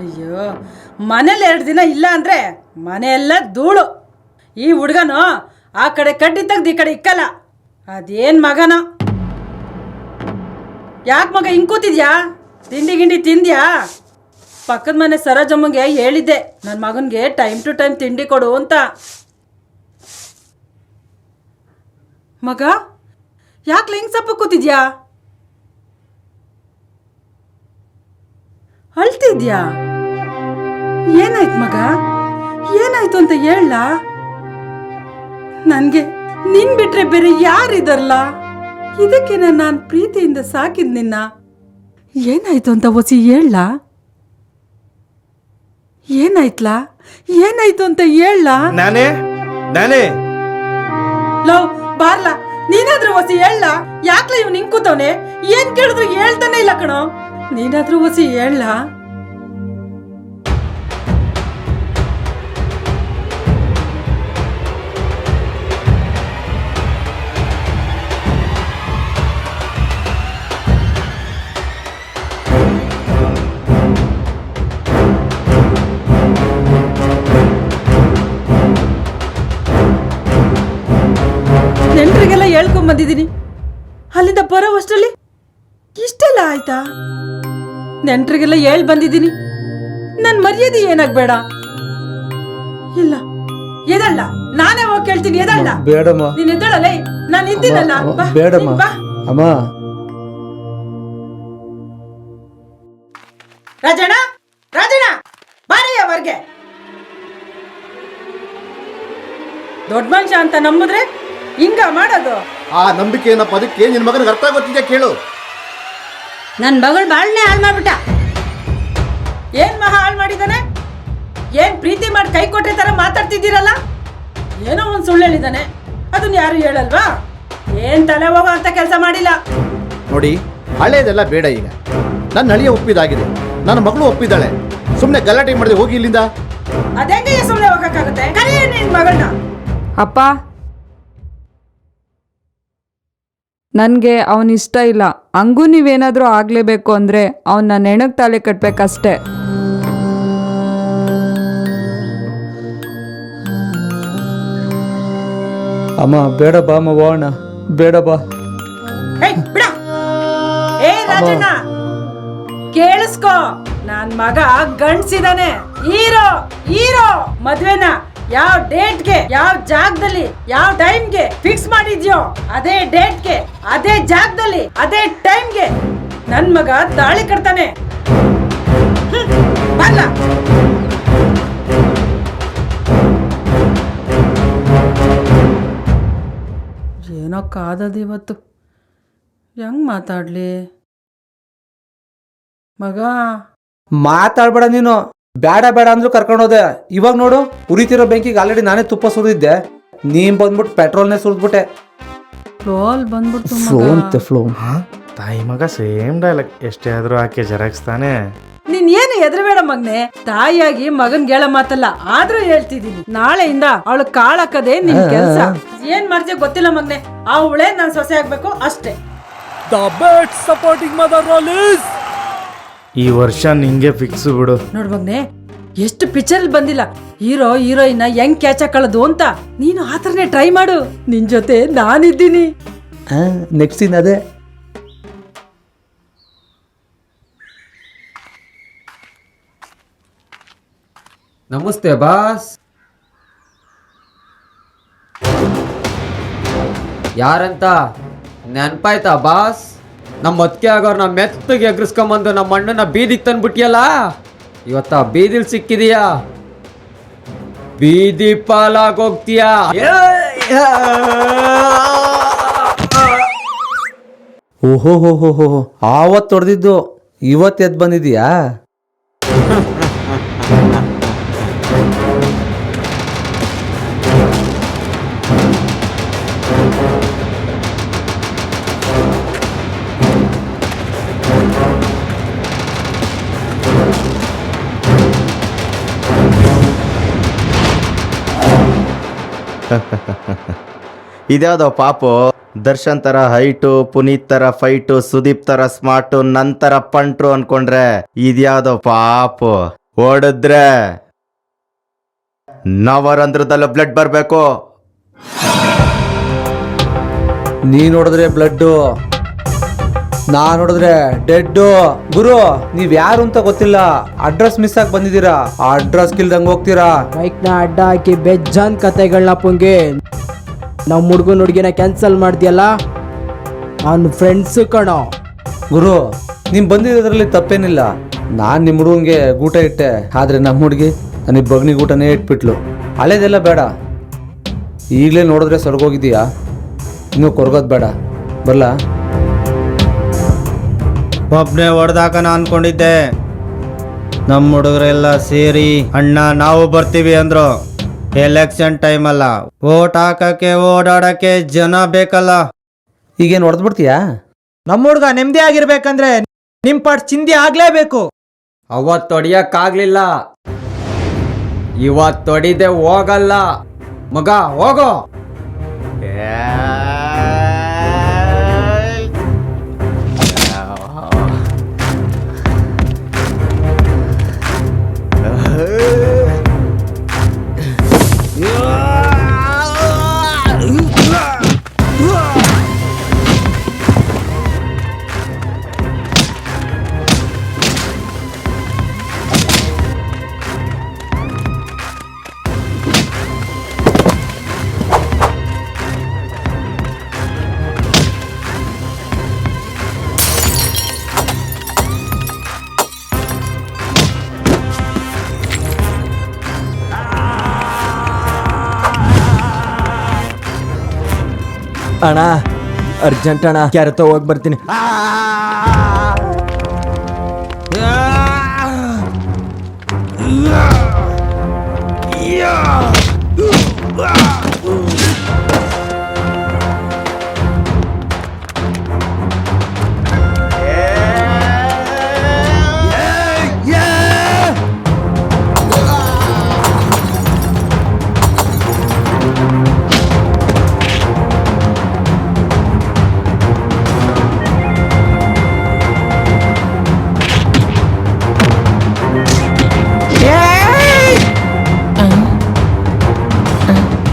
ಅಯ್ಯೋ, ಮನೇಲಿ ಎರಡು ದಿನ ಇಲ್ಲ ಅಂದ್ರೆ ಮನೆಯೆಲ್ಲ ಧೂಳು. ಈ ಹುಡುಗನು ಆ ಕಡೆ ಕಡ್ಡಿ ತೆಗ್ದು ಈ ಕಡೆ ಇಕ್ಕಲ್ಲ. ಅದೇನ್ ಮಗನ? ಯಾಕೆ ಮಗ ಹಿಂಗೆ ಕೂತಿದ್ಯಾ? ತಿಂಡಿ ಗಿಂಡಿ ತಿಂದ್ಯಾ? ಪಕ್ಕದ ಮನೆ ಸರೋಜಮ್ಮಂಗೆ ಹೇಳಿದ್ದೆ ನನ್ನ ಮಗನಿಗೆ ಟೈಮ್ ಟು ಟೈಮ್ ತಿಂಡಿ ಕೊಡು ಅಂತ. ಮಗ ಯಾಕೆ ಲಿಂಗ್ ಸಪ್ಪ ಕೂತಿದ್ಯಾ? ಅಳ್ತಿದ್ಯಾ? ಏನಾಯ್ತು ಮಗ? ಏನಾಯ್ತು ಅಂತ ಹೇಳ? ನನ್ಗೆ ನಿನ್ ಬಿಟ್ರೆ ಬೇರೆ ಯಾರಿದಾರಲ್ಲ? ಇದಕ್ಕೆ ನಾನು ಪ್ರೀತಿಯಿಂದ ಸಾಕಿದ್ ನಿನ್ನ? ಏನಾಯ್ತು ಅಂತ ಒಸಿ ಹೇಳ? ಏನಾಯ್ತ್ಲಾ? ಏನಾಯ್ತು ಅಂತ ಹೇಳ? ನಾನೇ? ನಾನೇ? ಲವ್ ಬಾರ್ಲಾ ನೀನಾದ್ರೂ ಒಸಿ ಹೇಳ? ಯಾಕ್ಲ ಇವ್ ನಿಂಗೆ ಕೂತವ್ನೆ? ಏನ್ ಕೇಳಿದ್ರು ಹೇಳ್ತಾನೆ ಇಲ್ಲ ಕಣೋ? ನೀನಾದ್ರೂ ಒಸಿ ಹೇಳ. ಬಂದಿದ್ದೀನಿ ಅಲ್ಲಿಂದ ಬರೋ ಅಷ್ಟರಲ್ಲಿ ಇಷ್ಟೆಲ್ಲ ಆಯ್ತಾ? ನೆಂಟ್ರಿಗೆಲ್ಲ ಹೇಳ್ ಬಂದಿದ್ದೀನಿ. ನನ್ ಮರ್ಯಾದೆ ಏನಾಗ್ಬೇಡ? ಇಲ್ಲ ಎದಲ್ಲ ನಾನೇ ಹೋಗಿ ಕೇಳ್ತೀನಿ ಎದಲ್ಲ ಬೇಡಮ್ಮ. ನೀನ್ ಎದ್ದಳಲ್ಲ? ನಾನು ಇದ್ದೀನಲ್ಲ ಬಾ, ಬೇಡಮ್ಮ. ನೀನ್ ಬಾ. ಅಮ್ಮ. ರಾಜಣ್ಣ ರಾಜಣ್ಣ ಬಾರಯ್ಯ ಹೊರ್ಗೆ. ದೊಡ್ಡ ಮನುಷ್ಯ ಅಂತ ನಂಬುದ್ರೆ ಹಿಂಗ ಮಾಡೋದು? ಆ ನಂಬಿಕೆ ಏನಪ್ಪ? ಅದಕ್ಕೆ ನಿನ್ ಮಗನಿಗೆ ಅರ್ಥ ಗೊತ್ತಿದ್ಯಾ ಕೇಳು. ನನ್ ಮಗಳು ಬಾಳ್ನೆ ಹಾಳು ಮಾಡ್ಬಿಟ್ಟ. ಏನ್ ಮಹಾ ಹಾಳು ಮಾಡಿದ್ದಾನೆ? ಏನ್ ಪ್ರೀತಿ ಮಾಡಿ ಕೈ ಕೊಟ್ಟೆ ತರ ಮಾತಾಡ್ತಿದ್ದೀರಲ್ಲ? ಏನೋ ಒಂದು ಸುಳ್ಳು ಹೇಳಿದಾನೆ ಅದನ್ನ ಯಾರು ಹೇಳಲ್ವಾ? ಏನ್ ತಲೆ ಹೋಗೋ ಅಂತ ಕೆಲಸ ಮಾಡಿಲ್ಲ. ನೋಡಿ ಹಳೇದೆಲ್ಲ ಬೇಡ ಈಗ. ನನ್ನ ಹಳಿಯ ಒಪ್ಪಿದಾಗಿದೆ. ನನ್ನ ಮಗಳು ಒಪ್ಪಿದ್ದಾಳೆ. ಸುಮ್ಮನೆ ಗಲಾಟೆ ಮಾಡಿದೆ ಹೋಗಿ ಇಲ್ಲಿಂದ. ಅದೇ ಸುಮ್ಮನೆ ಹೋಗಕ್ಕಾಗುತ್ತೆ? ನಿನ್ ಮಗಳನ್ನ. ಅಪ್ಪ ನನಗೆ ಅವನ ಇಷ್ಟ ಇಲ್ಲ. ಹಂಗೂ ನೀವೇನಾದರೂ ಆಗಲೇಬೇಕು ಅಂದರೆ ಅವನ್ನ ನೆಣಕ್ಕೆ ತಾಳೆ ಕಟ್ಬೇಕಷ್ಟೇ. ಅಮ್ಮ ಬೇಡ ಬಾ ಅಮ್ಮ ಹೋಗೋಣ ಬೇಡ ಬಾ. ಏಯ್ ಬಿಡ. ರಾಜಣ್ಣ. ಕೇಳಿಸ್ಕೋ. ನನ್ ಮಗ ಗಂಡ್ಸಿದಾನೆ. Hero hero ಮದ್ವೆನ. ಯಾವ ಡೇಟ್ಗೆ ಯಾವ ಜಾಗದಲ್ಲಿ, ಯಾವ ಟೈಮ್ಗೆ ಫಿಕ್ಸ್ ಮಾಡಿದ್ಯೋ ಅದೇ ಡೇಟ್ಗೆ ಅದೇ ಜಾಗದಲ್ಲಿ, ಅದೇ ಟೈಮ್ಗೆ ನನ್ ಮಗ ತಾಳಿ ಕಟ್ತಾನೆ. ಬರ್ಲ? ಏನೋ ಕಾದದ ಇವತ್ತು. ಹೆಂಗ್ ಮಾತಾಡ್ಲಿ? ಮಗ? ಮಾತಾಡ್ಬೇಡ ನೀನು. ಬೇಡ ಬೇಡ ಅಂದ್ರೂ ಕರ್ಕೊಂಡೋದೆ ಇವಾಗ ನೋಡು ಉರಿತಿರೋ ಬೆಂಕಿಗೆ ಆಲ್ರೆಡಿ ನಾನೇ ತುಪ್ಪ ಸುರಿದಿದ್ದೆ. ನೀನ್ ಬಂದ್ಬಿಟ್ಟು ಪೆಟ್ರೋಲ್ನೇ ಸುರಿದ್ಬಿಟ್ಟೆ. ಫ್ಲೋಲ್ ಬಂದ್ಬಿಡ್ತು ಫ್ಲೋ ಅಂತೆ ಫ್ಲೋ ತಾಯಿ ಮಗ ಸೇಮ್ ಡೈಲಾಗ್ ಎಷ್ಟೇ ಆದ್ರೂ ಆಕೆ ಜೆರಾಕ್ಸ್ ತಾನೆ. ನೀನ್ ಏನು ಎದ್ರಬೇಡ ಮಗ್ನೆ. ತಾಯಿಯಾಗಿ ಮಗನ್ ಗೆಳ ಮಾತಲ್ಲ ಆದ್ರೂ ಹೇಳ್ತಿದೀನಿ ನಾಳೆಯಿಂದ ಅವಳು ಕಾಳಾಕದೆ ನಿನ್ ಕೆಲ್ಸ. ಏನ್ ಮಾಡ್ತೀಯ ಗೊತ್ತಿಲ್ಲ ಮಗ್ನೆ. ಅವಳೇ ನಾನ್ ಸೊಸೆ ಆಗ್ಬೇಕು ಅಷ್ಟೇ. ಈ ವರ್ಷ ನಿಂಗೆ ಫಿಕ್ಸ್ ಬಿಡು. ನೋಡ್ ಮಗ್ನೆ ಎಷ್ಟು ಪಿಕ್ಚರ್ ಬಂದಿಲ್ಲ. ಹೀರೋ ಹೀರೋಯಿನ್ ಹೆಂಗ್ ಕ್ಯಾಚ್ ಹಾಕೊಳ್ಳೋದು ಅಂತ ನೀನು ಆತರನೇ ಟ್ರೈ ಮಾಡು. ನಿನ್ ಜೊತೆ ನಾನಿದ್ದೀನಿ. ನೆಕ್ಸ್ಟ್ ಇನ್ ಅದೇ. ನಮಸ್ತೆ ಬಾಸ್. ಯಾರಂತ? ನೆನ್ಪಾಯ್ತಾ ಬಾಸ್? ನಮ್ಮ ಅತ್ತಿಗೆ ಆಗೋರ್ನ ಮೆತ್ತಗೆ ಎಗ್ರಿಸ್ಕೊಂಬಂದು ನಮ್ಮ ಅಣ್ಣನ ಬೀದಿಗೆ ತಂದ್ಬಿಟ್ಟಿಯಲ್ಲ ಇವತ್ತ ಬೀದಿಲ್ ಸಿಕ್ಕಿದೀಯಾ? ಬೀದಿ ಪಾಲಾಗೋಗ್ತೀಯಾ? ಓಹೋ ಹೋ ಹೋ ಹೋ. ಆವತ್ತು ಹೊಡೆದಿದ್ದು ಇವತ್ತು ಎದ್ದು ಬಂದಿದೀಯಾ? ಇದ್ಯಾವ್ದೋ ಪಾಪು? ದರ್ಶನ್ ತರ ಹೈಟು ಪುನೀತ್ ತರ ಫೈಟು ಸುದೀಪ್ ತರ ಸ್ಮಾರ್ಟು ನಂತರ ಪಂಟ್ರು ಅನ್ಕೊಂಡ್ರೆ ಇದ್ಯಾವ್ದೋ ಪಾಪು? ಓಡಿದ್ರೆ ನವರಂಧ್ರದಲ್ಲ ಬ್ಲಡ್ ಬರಬೇಕು. ನೀ ನೋಡಿದ್ರೆ ಬ್ಲಡ್ಡು ನಾ ನೋಡಿದ್ರೆ ಡೆಡ್ಡು. ಗುರು ನೀವ್ ಯಾರು ಅಂತ ಗೊತ್ತಿಲ್ಲ. ಅಡ್ರೆಸ್ ಮಿಸ್ ಆಗಿ ಬಂದಿದ್ದೀರಾ. ಆ ಅಡ್ರೆಸ್ ಕಿಲ್ದಂಗ್ ಹೋಗ್ತೀರಾ. ನ ಅಡ್ಡ ಹಾಕಿ ಬೆಜ್ಜಾನ್ ಕತೆಗಳನ್ನ ಪುಂಗಿ. ನಮ್ಮ ಹುಡುಗನ ಹುಡುಗಿನ ಕ್ಯಾನ್ಸಲ್ ಮಾಡ್ದಿಯಲ್ಲ? ಅವ್ನ ಫ್ರೆಂಡ್ಸ್ ಕಣೋ. ಗುರು ನೀನ್ ಬಂದಿರೋದ್ರಲ್ಲಿ ತಪ್ಪೇನಿಲ್ಲ. ನಾನು ನಿಮ್ಮ ಹುಡುಗಂಗೆ ಗೂಟ ಇಟ್ಟೆ ಆದ್ರೆ ನಮ್ಮ ಹುಡುಗಿ ನನಗೆ ಬಗ್ನಿ ಗೂಟನೇ ಇಟ್ಬಿಟ್ಲು. ಹಳೇದೆಲ್ಲ ಬೇಡ. ಈಗಲೇ ನೋಡಿದ್ರೆ ಸೊರ್ಗೋಗಿದೀಯಾ ಇನ್ನೂ ಕೊರಗೋದು ಬೇಡ. ಬರಲಾ? ಒಬ್ನೇ ಹೊಡೆದಾಕನ ಅನ್ಕೊಂಡಿದ್ದೆ. ನಮ್ಮ ಹುಡುಗರೆಲ್ಲ ಸೇರಿ ಅಣ್ಣ ನಾವು ಬರ್ತೀವಿ ಅಂದ್ರು. ಎಲೆಕ್ಷನ್ ಟೈಮ್ ಅಲ್ಲ. ಓಟ್ ಹಾಕಕ್ಕೆ ಓಡಾಡಕ್ಕೆ ಜನ ಬೇಕಲ್ಲ. ಈಗೇನು ಹೊಡೆದ್ಬಿಡ್ತೀಯಾ? ನಮ್ಮ ಹುಡುಗ ನೆಮ್ಮದಿ ಆಗಿರ್ಬೇಕಂದ್ರೆ ನಿಮ್ ಪಾಟ್ ಚಿಂದಿ ಆಗ್ಲೇಬೇಕು. ಅವತ್ತು ಹೊಡಿಯಕ್ಕಾಗ್ಲಿಲ್ಲ ಇವತ್ತು ಹೊಡಿದೆ ಹೋಗಲ್ಲ. ಮಗ ಹೋಗೋ. ಅಣ್ಣ ಅರ್ಜೆಂಟ್ ಅಣ್ಣ ಕ್ಯಾರತ ಹೋಗಿ ಬರ್ತೀನಿ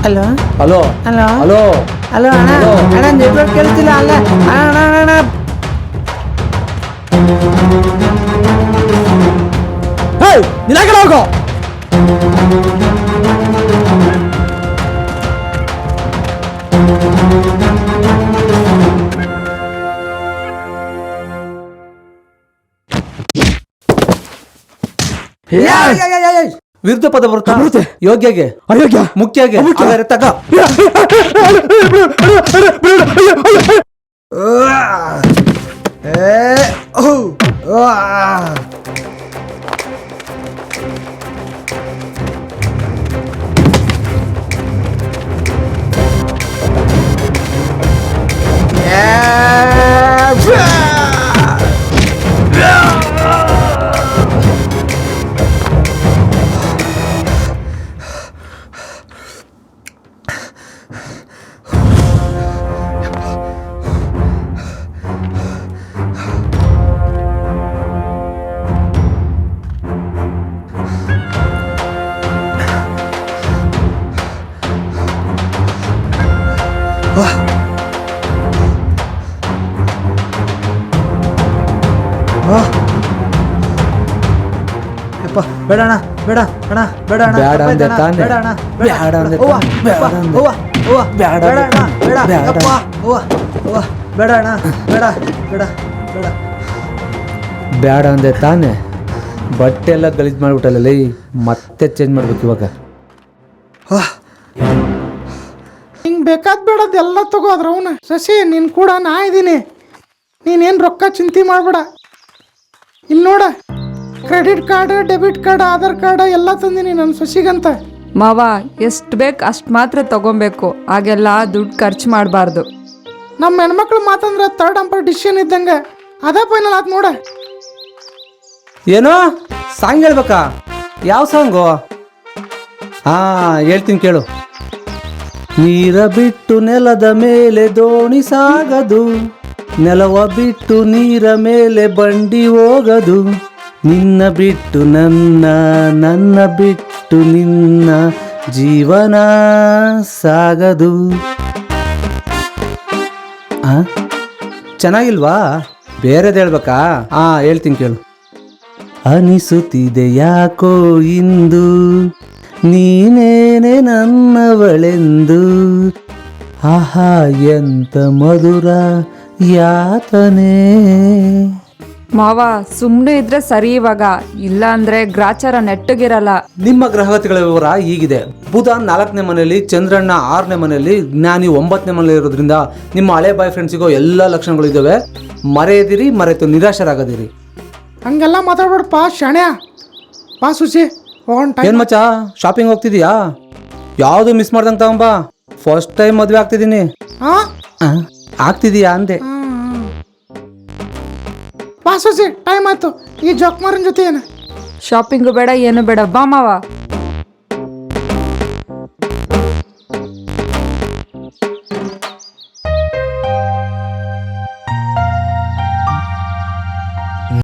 hello? Hello? Hello? Hello? Hello ಅಣ್ಣ? ಅಣ್ಣ ನೆಟ್ವರ್ಕ್ ಕೇಳ್ತಿಲ್ಲ ಅಲ್ಲ. ಅಣ್ಣ ಅಣ್ಣ ಅಣ್ಣ ನಿಲಾಗಡೆ ಹೋಗೋ ವಿರುದ್ಧ ಪದ ಬರುತ್ತಾ ಯೋಗ್ಯಗೆ ಅಯೋಗ್ಯ ಮುಖ್ಯಗೆ ಹಾಗಾದ್ರೆ ತಗ ಬೇಡ ಅಣ್ಣ ಬೇಡ ಅಣ್ಣ ಬೇಡ ಅಣ್ಣ. ಬೇಡ ಅಂದೆ ಅಣ್ಣ, ಬೇಡ ಅಣ್ಣ ಬೇಡ. ಅಂದೆ ತಾನೇ? ಬೇಡ ಅಂದೆ. ಓವಾ ಅವ್ವ, ಬೇಡ. ಅಣ್ಣ ಬೇಡ. ಯಪ್ಪ, ಓವಾ ಅವ್ವ, ಬೇಡ ಅಣ್ಣ ಬೇಡ ಬೇಡ ಬೇಡ. ಬೇಡ ಅಂದೆ ತಾನೆ. ಬಟ್ಟೆ ಎಲ್ಲ ಗಲೀಜ್ ಮಾಡ್ಬಿಟ್ಟಲ್ಲ ಲೈ ಮತ್ತೆ ಚೇಂಜ್ ಮಾಡ್ಬೇಕು ಇವಾಗ. ಬೇಕಾದ್ ಬೇಡದ್ ಎಲ್ಲ ತಗೋ ಅದ್ರ ಅವನ. ಶಶಿ ನೀನು ಕೂಡ ನಾ ಇದ್ದೀನಿ ನೀನೇನು ರೊಕ್ಕ ಚಿಂತೆ ಮಾಡಬೇಡ. ಇಲ್ಲಿ ನೋಡ credit card debit card Aadhaar card ಎಲ್ಲ ತಂದಿನಿ ನನ್ನ ಸಸಿಗಂತ. ಮಾವ ಎಷ್ಟು ಬೇಕು ಅಷ್ಟು ಮಾತ್ರ ತಗೊಬೇಕು. ಹಾಗೆಲ್ಲ ದುಡ್ಡು ಖರ್ಚು ಮಾಡಬಾರ್ದು. ನಮ್ಮ ಹೆಣ್ಮಕ್ಳು ಮಾತಂದ್ರೆ ತರ್ಡ್ ಅಂಪರ್ ಡಿಸಿಷನ್ ಇದ್ದಂಗೆ. ಅದೇ ಫೈನಲ್ ಆತ್ ನೋಡ. ಏನೋ? ಸಾಂಗ್ ಹೇಳ್ಬೇಕಾ? ಯಾವ ಸಾಂಗು? ಹಾ ಹೇಳ್ತೀನಿ ಕೇಳು. ನೀರ ಬಿಟ್ಟು ನೆಲದ ಮೇಲೆ ದೋಣಿ ಸಾಗದು, ನೆಲವ ಬಿಟ್ಟು ನೀರ ಮೇಲೆ ಬಂಡಿ ಹೋಗದು. ನಿನ್ನ ಬಿಟ್ಟು ನನ್ನ ನನ್ನ ಬಿಟ್ಟು ನಿನ್ನ ಜೀವನ ಸಾಗದು. ಆ? ಚೆನ್ನಾಗಿಲ್ವಾ? ಬೇರೆದು ಹೇಳ್ಬೇಕಾ? ಹಾ ಹೇಳ್ತೀನಿ ಕೇಳು. ಅನಿಸುತ್ತಿದೆ ಯಾಕೋ ಇಂದು? ನೀನೇನೆ ನನ್ನವಳೆಂದು? ಆಹಾ ಎಂತ ಮಧುರ ಯಾತನೆ. ಮಾವ ಸುಮ್ಮನೆ ಇದ್ರೆ ಸರಿ ಇವಾಗ. ಇಲ್ಲ ಅಂದ್ರೆ ಗ್ರಾಚಾರ ನೆಟ್ಟಗಿರಲ್ಲ. ನಿಮ್ಮ ಗ್ರಹಗತಿಗಳ ವಿವರ ಹೀಗಿದೆ. ಬುಧ ನಾಲ್ಕನೇ ಮನೆಯಲ್ಲಿ ಚಂದ್ರಣ್ಣ ಆರನೇ ಮನೆಯಲ್ಲಿ ಜ್ಞಾನಿ ಒಂಬತ್ತನೇ ಮನೆಯಲ್ಲಿ ಇರೋದ್ರಿಂದ ನಿಮ್ಮ ಹಳೆ ಬಾಯ್ ಫ್ರೆಂಡ್ಸಿಗೋ ಎಲ್ಲ ಲಕ್ಷಣಗಳು ಇದ್ದಾವೆ. ಮರೆಯದಿರಿ ಮರೆತು ನಿರಾಶರಾಗದಿರಿ. ಹಂಗೆಲ್ಲ ಮಾತಾಡ್ಬೇಡಪ್ಪ ಶಾಣ್ಯ ಪಾ ಸುಸಿ ಹೋಗೋಣ ಏನ್ ಮಚ್ಚ ಶಾಪಿಂಗ್ ಹೋಗ್ತಿದ್ಯಾ? ಯಾವುದು ಮಿಸ್ ಮಾಡ್ದಂಗೆ ತಗೊಂಬಾ. ಫಸ್ಟ್ ಟೈಮ್ ಮದ್ವೆ ಆಗ್ತಿದ್ದೀನಿ ಆಗ್ತಿದೀಯಾ ಅಂದೆ. ಟೈಮ್ ಆಯ್ತು. ಈ ಜೋಕ್ಮಾರನ್ ಜೊತೆ ಏನು? ಶಾಪಿಂಗ್ ಬೇಡ ಏನು ಬೇಡ. ಬಾ ಮಾವ.